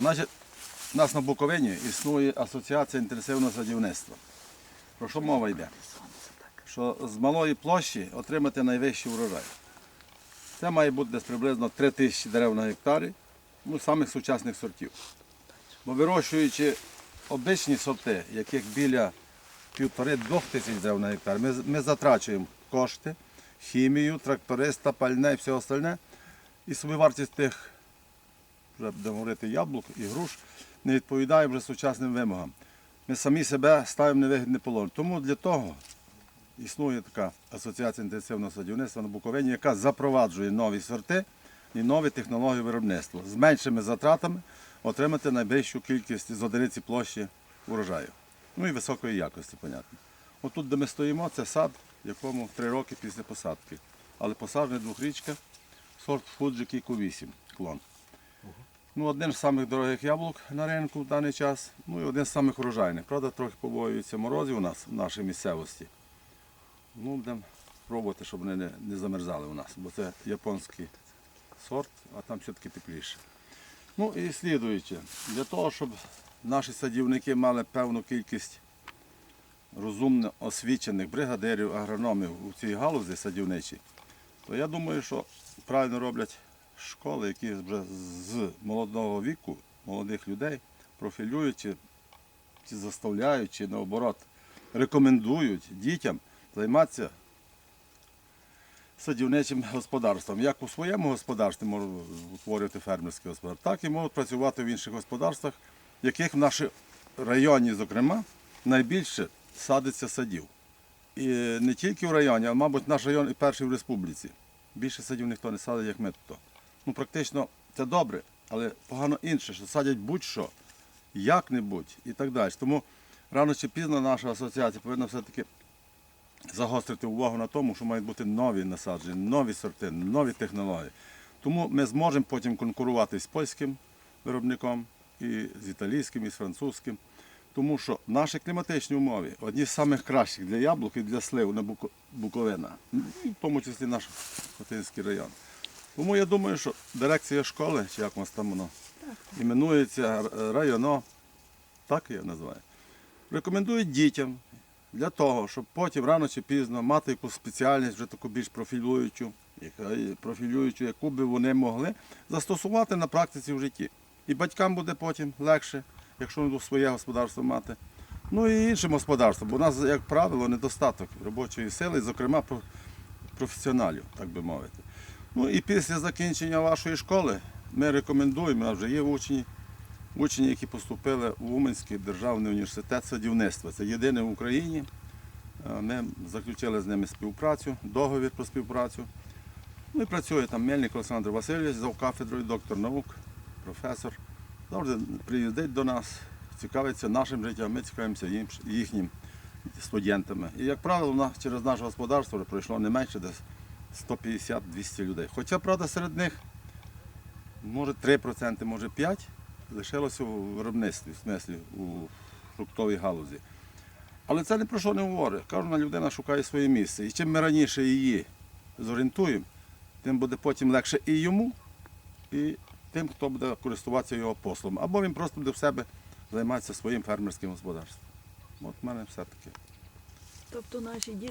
Значить, у нас на Буковині існує асоціація інтенсивного садівництва. Про що мова йде? Що з малої площі отримати найвищий урожай. Це має бути десь приблизно 3 тисячі дерев на гектарі, ну, самих сучасних сортів. Бо вирощуючи обичні сорти, яких біля півтори-двох тисяч дерев на гектар, ми, ми затрачуємо кошти, хімію, тракториста, пальне і все остальне. І собівартість тих вже будемо говорити яблук і груш, не відповідає вже сучасним вимогам. Ми самі себе ставимо невигідне положення. Тому для того існує така асоціація інтенсивного садівництва на Буковині, яка запроваджує нові сорти і нові технології виробництва з меншими затратами отримати найбільшу кількість з одиниці площі урожаю. Ну і високої якості, понятно. Отут, де ми стоїмо, це сад, якому три роки після посадки. Але посаджений двохрічка, сорт Фуджі Кіку 8 клон. Ну, один з самих дорогих яблук на ринку в даний час, ну і один з самих урожайних. Правда, трохи побоюються морозів у нас в нашій місцевості. Ну, будемо пробувати, щоб вони не, не замерзали у нас, бо це японський сорт, а там все-таки тепліше. Ну і слідуюче, для того, щоб наші садівники мали певну кількість розумно освічених бригадирів, агрономів у цій галузі садівничій, то я думаю, що правильно роблять школи, які вже з молодого віку, молодих людей профілюють чи, заставляють, чи наоборот рекомендують дітям займатися садівничим господарством. Як у своєму господарстві можуть утворювати фермерське господарство, так і можуть працювати в інших господарствах, яких в нашій районі, зокрема, найбільше садиться садів. І не тільки в районі, а мабуть наш район і перший в республіці. Більше садів ніхто не садить, як ми тут. Ну, практично це добре, але погано інше, що садять будь-що, як-небудь і так далі. Тому рано чи пізно наша асоціація повинна все-таки загострити увагу на тому, що мають бути нові насадження, нові сорти, нові технології. Тому ми зможемо потім конкурувати з польським виробником, і з італійським, і з французьким. Тому що наші кліматичні умови одні з самих кращих для яблук і для слив на Буковина, в тому числі наш Хотинський район. Тому я думаю, що дирекція школи, чи як у нас там воно іменується районо, так я називаю, рекомендують дітям для того, щоб потім рано чи пізно мати якусь спеціальність, вже таку більш профілюючу, профілюючу, яку би вони могли застосувати на практиці в житті. І батькам буде потім легше, якщо вони своє господарство мати. Ну і іншим господарством, бо у нас, як правило, недостаток робочої сили, зокрема професіоналів, так би мовити. Ну і після закінчення вашої школи ми рекомендуємо, нас вже є учні, учні, які поступили в Уманський державний університет садівництва. Це єдине в Україні. Е, Ми заключили з ними співпрацю, договір про співпрацю. Ну і працює там Мельник Олександр Васильович за кафедрою, доктор наук, професор. Завжди приїздить до нас, цікавиться нашим життям, ми цікавимося їм- їхнім студентами. І, як правило, через наше господарство пройшло не менше десь 150-200 людей. Хоча, правда, серед них може 3%, може 5% лишилося у виробництві, в смислі, у фруктовій галузі. Але це ні про що не говорить. Кожна людина шукає своє місце. І чим ми раніше її зорієнтуємо, тим буде потім легше і йому, і тим, хто буде користуватися його послугами. Або він просто буде в себе займатися своїм фермерським господарством. От в мене все таке. Тобто наші діти